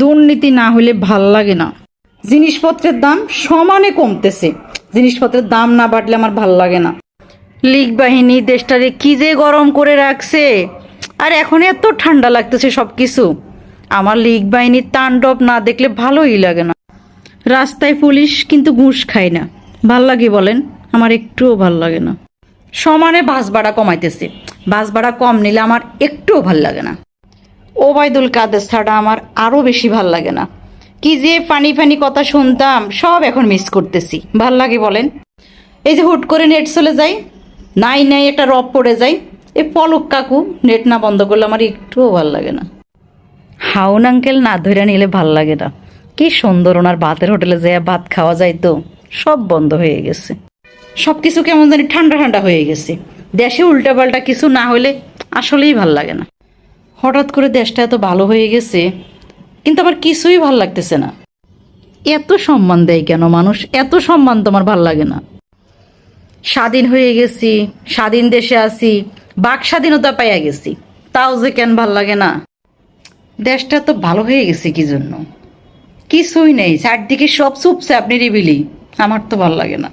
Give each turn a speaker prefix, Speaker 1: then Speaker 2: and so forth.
Speaker 1: দুর্নীতি না হলে ভালো লাগে না। জিনিসপত্রের দাম সমানে কমতেছে। জিনিসপত্রের দাম না বাড়লে আমার ভালো লাগে না। লীগ বাহিনী দেশটারে কি যে গরম করে রাখছে। আর এখন এত ঠান্ডা লাগতেছে সব কিছু আমার লীগ বাহিনীর তাণ্ডব না দেখলে ভালোই লাগে না। রাস্তায় পুলিশ কিন্তু ঘুষ খায় না। ভালো লাগে বলেন, আমার একটুও ভালো লাগে না। সমানে বাস ভাড়া কমাইতেছে। বাস ভাড়া কম নিলে আমার একটুও ভালো লাগে না। ওবায়দুল কাদের ছাড়া আমার আরও বেশি ভালো লাগে না। কি যে ফানি ফানি কথা শুনতাম, সব এখন মিস করতেছি। ভালো লাগে বলেন? এই যে হুট করে নেট চলে যায় নাই নাই একটা রব পড়ে যায় এই পলক কাকু নেট না বন্ধ করলে আমার একটুও ভালো লাগে না। হাউন আঙ্কেল না ধরে নিলে ভালো লাগে না। কি সুন্দর ওনার ভাতের হোটেলে যেয়ে ভাত খাওয়া যায় তো, সব বন্ধ হয়ে গেছে। সব কিছু কেমন জানি ঠান্ডা ঠান্ডা হয়ে গেছে। দেশে উল্টাপাল্টা কিছু না হলে আসলেই ভালো লাগে না। হঠাৎ করে দেশটা এত ভালো হয়ে গেছে, কিন্তু আমার কিছুই ভালো লাগতেছে না। এত সম্মান দেয় কেন মানুষ? এত সম্মান তোমার ভালো লাগে না। স্বাধীন হয়ে গেছি, স্বাধীন দেশে আছি, বাক স্বাধীনতা পাইয়া গেছি, তাও যে কেন ভালো লাগে না? দেশটা তো ভালো হয়ে গেছে কি জন্য? কিছুই নেই, চারদিকে সব চুপছে আপনি রিবিলি আমার তো ভালো লাগে না।